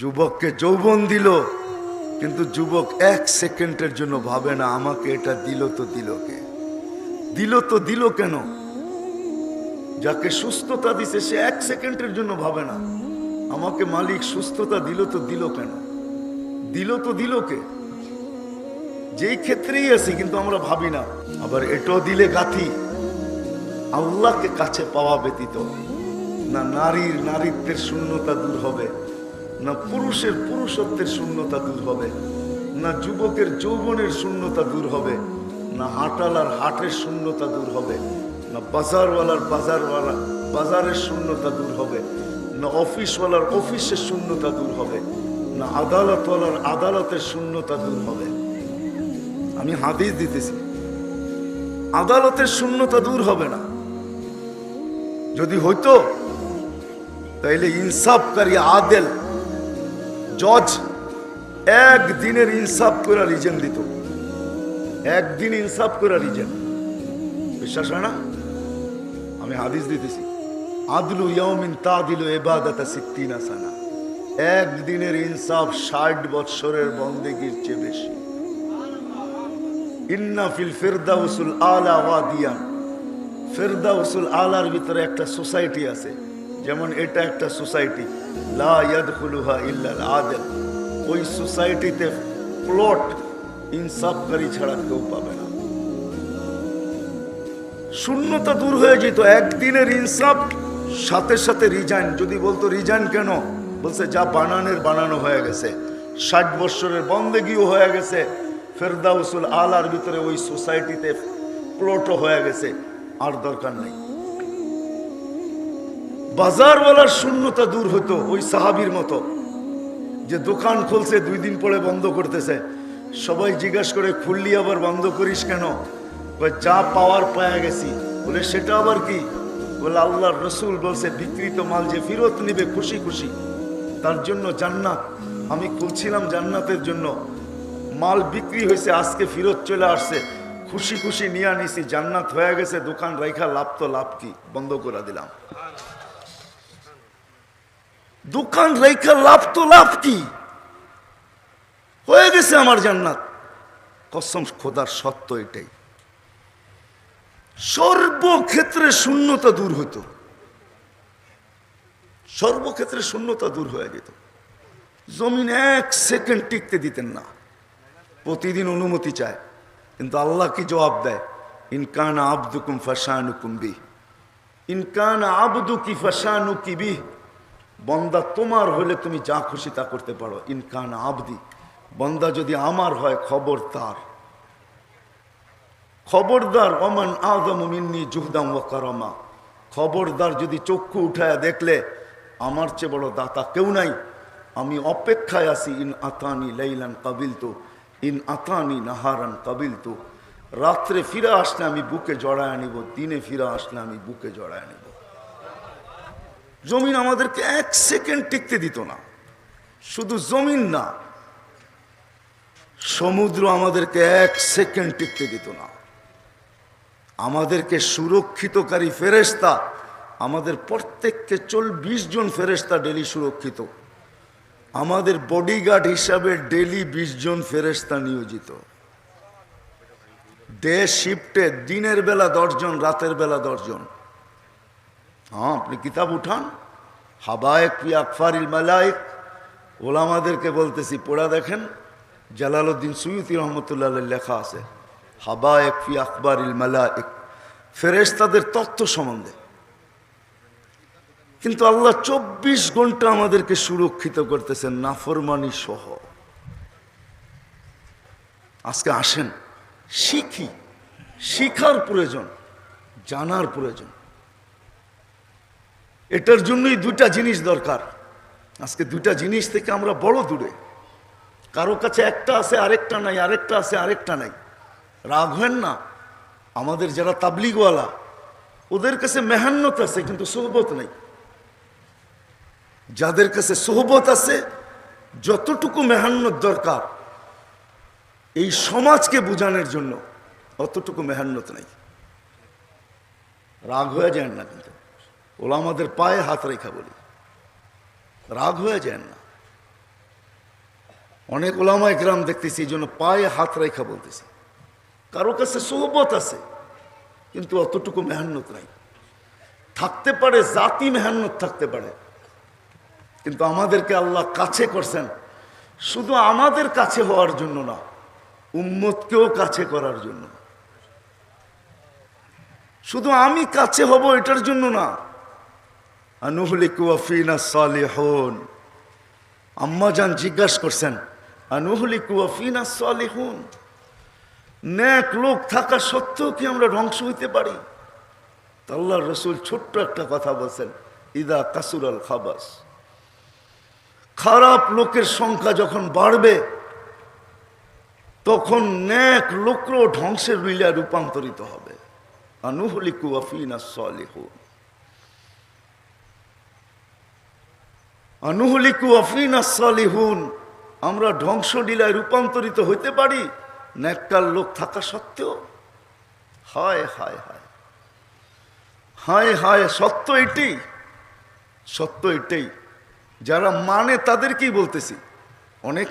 যুবককে যৌবন দিল, কিন্তু যুবক এক সেকেন্ডের জন্য ভাবে না, আমাকে এটা দিল তো দিল কে দিল তো দিল কেন? যাকে সুস্থতা দিছে, সে এক সেকেন্ডের জন্য ভাবে না, আমাকে মালিক সুস্থতা দিল তো দিল কেন? দিল তো দিল কে যেই ক্ষেত্রেই আছি, কিন্তু আমরা ভাবি না, আবার এটাও দিলে গাথি? আল্লাহকে কাছে পাওয়া ব্যতীত না, নারীর নারীত্বের শূন্যতা দূর হবে। না পুরুষের পুরুষত্বের শূন্যতা দূর হবে, না যুবকের যৌবনের শূন্যতা দূর হবে, না হাটালার হাটের শূন্যতা দূর হবে, না বাজারওয়ালার বাজারওয়ালা, বাজারের শূন্যতা দূর হবে, না অফিসওয়ালার অফিসের শূন্যতা দূর হবে, না আদালতওয়ালার আদালতের শূন্যতা দূর হবে। আমি হাদিস দিতেছি, আদালতের শূন্যতা দূর হবে না। যদি হইতো, তাইলে ইনসাফকারী আদেল জজ একদিনের ইনসাফ করে রিজেন দিত। একদিন ইনসাফ করে রিজেন। বিশ্বাস হয় না? আমি হাদিস দিতেছি। আদলু ইয়মিন তাদিলু এবাদাতা সিত্তিনা সানা। একদিনের ইনসাফ ষাট বৎসরের বন্দেগীর চেয়ে বেশি। ইন্না ফিল ফেরদাউসুল আলা ওয়াদিয়ান ফেরদাউসুল আলার ভিতরে একটা সোসাইটি আছে। যেমন এটা একটা সোসাইটি লা ইয়াদখুলুহা ইল্লাল আদেল ওই সোসাইটিতে প্লট ইনসাফকারী ছাড়া কেউ পাবে না। শূন্যতা দূর হয়ে যেত, একদিনের ইনসাফ, সাথে সাথে রিজাইন। যদি বলতো রিজাইন কেন? বলছে, যা বানানের বানানো হয়ে গেছে, ষাট বৎসরের বন্দেগিও হয়ে গেছে, ফেরদাউসুল আলার ভিতরে ওই সোসাইটিতে প্লটও হয়ে গেছে, আর দরকার নেই। বাজারওয়ালার শূন্যতা দূর হতো ওই সাহাবির মতো। যে দোকান খুলছে, দুই দিন পরে বন্ধ করতেছে। সবাই জিজ্ঞাস করে, খুললি আবার বন্ধ করিস কেন? যা পাওয়ার পায়া গেছি। বলে, সেটা আবার কি? বলে, আল্লাহর রসুল বলছে বিকৃত মাল যে ফিরত নিবে, খুশি খুশি। তার জন্য জান্নাত। আমি খুলছিলাম জান্নাতের জন্য। মাল বিক্রি হয়েছে, আজকে ফিরত চলে আসছে। খুশি খুশি নিয়ে নিছি, জান্নাত হয়ে গেছে, দোকান রাইখা, লাভ তো লাভ কি? বন্ধ করে দিলাম। দোকান রেখা লাভ তো লাভ কি? হয়ে গেছে আমার জান্নাত। কসম খোদার সত্য এটাই। সর্বক্ষেত্রে শূন্যতা দূর হইতো। সর্বক্ষেত্রে শূন্যতা দূর হয়ে যেত। জমিন এক সেকেন্ড টিকতে দিতেন না। প্রতিদিন অনুমতি চায়, কিন্তু আল্লাহ কি জবাব দেয়? ইনকান আব্দুকুম ফাসানুকুম বি ইনকান আব্দু কি ফাসানু কি বি বন্দা তোমার হলে তুমি যা খুশি তা করতে পারো। ইনকান আবদি। বন্দা যদি আমার হয় খবর তার খবরদার অমান আদম মিন্নি জুহদাম ও কারমা। খবরদার যদি চক্ষু উঠায় দেখলে, আমার চেয়ে বড় দাতা কেউ নাই। আমি অপেক্ষায় আছি, ইন আতানি লাইলান কাবিল তো ইন আতানি নাহারান কাবিল তো রাত্রে ফিরে আসলে আমি বুকে জড়ায় নিব দিনে ফিরে আসলে আমি বুকে জড়ায় নিব জমিন আমাদেরকে এক সেকেন্ড টিকতে দিত না। শুধু জমিন না, সমুদ্র আমাদেরকে এক সেকেন্ড টিকতে দিত না। আমাদেরকে সুরক্ষিতকারী ফেরেস্তা আমাদের প্রত্যেককে চল্লিশ জন ফেরেস্তা ডেলি সুরক্ষিত। আমাদের বডিগার্ড হিসাবে ডেলি বিশ জন ফেরেস্তা নিয়োজিত। ডে শিফটে দিনের বেলা দশজন রাতের বেলা দশজন হ্যাঁ আপনি কিতাব উঠান। হাবায়ক পি আকফারিল মালাইক ওলামাদেরকে বলতেছি, পড়া দেখেন। জালালউদ্দিন সুয়ুতি রহমতুল্লাহ লেখা আছে, হাবায়ক ফি আকবরিল মালাইক ফেরেশতাদের তত্ত্ব সম্বন্ধে। কিন্তু আল্লাহ চব্বিশ ঘণ্টা আমাদেরকে সুরক্ষিত করতেছেন, নাফরমানি সহ। আজকে আসেন। শিখি। শিখার প্রয়োজন, জানার প্রয়োজন। এটার জন্যই দুইটা জিনিস দরকার। আজকে দুইটা জিনিস থেকে আমরা বড় দূরে। কারও কাছে একটা আছে, আরেকটা নাই, আরেকটা আছে, আরেকটা নাই। রাগ হেন না। আমাদের যারা তাবলিগওয়ালা, ওদের কাছে মেহান্নত আছে, কিন্তু সোহবত নেই। যাদের কাছে সোহবত আছে, যতটুকু মেহান্নত দরকার, এই সমাজকে বোঝানোর জন্য অতটুকু মেহান্নত নেই। রাগ হয়ে যায় না কিন্তু। ওলা আমাদের পায়ে হাত রেখা বলি। রাগ হয়ে যায় না। অনেক ওলামায় গ্রাম দেখতেছি এই জন্য পায়ে হাত রেখা বলতেছি। কারও কাছে সোহবত আছে, কিন্তু অতটুকু মেহান্নত নাই। থাকতে পারে, জাতি মেহান্নত থাকতে পারে। কিন্তু আমাদেরকে আল্লাহ কাছে করছেন। শুধু আমাদের কাছে হওয়ার জন্য না, উম্মতকেও কাছে করার জন্য। শুধু আমি কাছে হব এটার জন্য না আনুহলিকু আফিনা সালিহুন। আম্মা যান জিজ্ঞাসা করছেন, আনুহলিকু আফিনা সালিহুন। নেক লোক থাকা সত্ত্বেও কি আমরা ধ্বংস হইতে পারি? আল্লাহ রসুল ছোট্ট একটা কথা বলছেন, ইদা কাসুরাল খাবাস। খারাপ লোকের সংখ্যা যখন বাড়বে, তখন নেক লোকও ধ্বংসের বিলা রূপান্তরিত হবে। আনুহলিকু আফিনা সালিহুন। আনুহলিকু আফিনা সালিহুন। আমরা ধ্বংস ডিলায় রূপান্তরিত হইতে পারি নেককার লোক থাকা সত্ত্বেও। হায় হায় হায়। হায় হায়, সত্য এটাই সত্য এটাই। যারা মানে তাদেরকেই বলতেছি। অনেকে